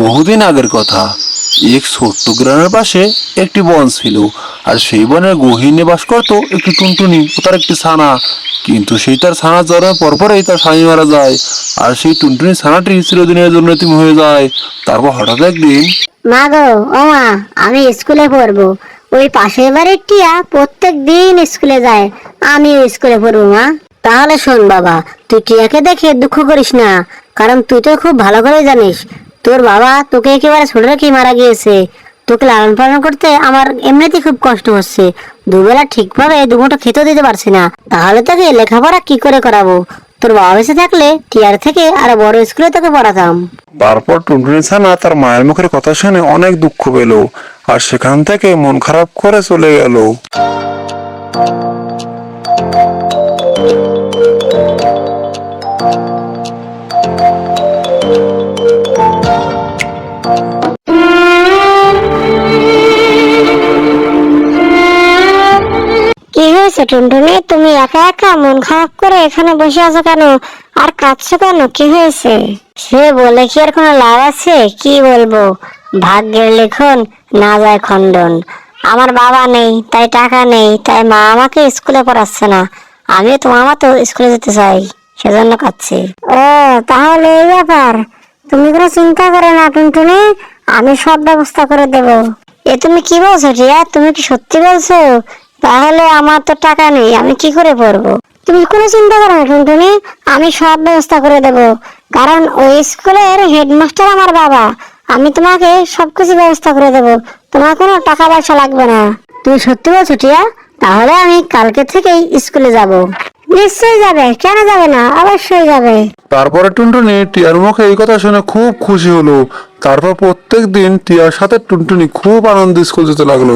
বহুদিন আগের কথা। এক ছোট্ট গ্রামের পাশে একটি বন ছিল, আর সেই বনের গহীনে বাস করতো একটি টুনটুনি তার একটি ছানা। কিন্তু সেই তার ছানা জন্মের পরপরেই তার স্বামী মারা যায়, আর সেই টুনটুনি ছানাটি চিরদিনের জন্য হয়ে যায়। তারপর হঠাৎ একদিন মা গো, ও মা, আমি স্কুলে পড়ব। ওই পাশের বাড়ির টিয়া প্রত্যেক দিন স্কুলে যায়, আমিও স্কুলে পড়ব মা। তাহলে শোন বাবা, তুই টিয়াকে দেখে দুঃখ করিস না, কারণ তুই তো খুব ভালো করে জানিস। তোর বাবা তোকে একেবারে ছোট রেখে মারা গিয়েছে? তোকে লালন পালন করতে আমার এমনিতেই খুব কষ্ট হচ্ছে। দুবেলা ঠিকভাবে দুমুঠো খেতেও দিতে পারছি না। তাহলে তোকে লেখাপড়া কি করে করাবো? তোর বাবা বেঁচে থাকলে টিয়ার থেকে আরও বড় স্কুলে তোকে পড়াতাম। তারপর টুনটুনি ছানা তার মায়ের মুখের কথা শুনে অনেক দুঃখ পেল আর সেখান থেকে মন খারাপ করে চলে গেল। হয়েছে টুনটুনি, তুমি একা একা মন খারাপ করে এখানে বসে আছো কেন? আর কাঁদছো কেন? কি হয়েছে? সে বলে কি আর কোনো লাভ আছে? কি বলব? ভাগ্যের লিখন, না যায় খণ্ডন। আমার বাবা নেই, তাই টাকা নেই, তাই মা আমাকে স্কুলে পড়াচ্ছে না। আমি তোমার মতো স্কুলে যেতে চাই, সেজন্য কাচ্ছি ও, তাহলে এই ব্যাপার। তুমি কোনো চিন্তা করো না, টুনটুনি। আমি সব ব্যবস্থা করে দেব। এ তুমি কি বলছো, রিয়া? তুমি কি সত্যি বলছো? তাহলে আমার তো টাকা নেই, আমি কি করে পড়ব? তুমি কোনো চিন্তা করো না টুনটুনি, আমি সব ব্যবস্থা করে দেব। কারণ ওই স্কুলের হেডমাস্টার আমার বাবা, আমি তোমাকে সবকিছু ব্যবস্থা করে দেব। তোমার কোনো টাকা পয়সা লাগবে না। তুমি সত্যি বলছো, টিয়া? তাহলে আমি কালকে থেকেই স্কুলে যাব। নিশ্চয়ই যাবে, কেন যাবে না? অবশ্যই যাবে। তারপরে টুনটুনি টিয়ার মুখে এই কথা শুনে খুব খুশি হলো। তারপর প্রত্যেক দিন টিয়ার সাথে টুনটুনি খুব আনন্দ স্কুল যেতে লাগল।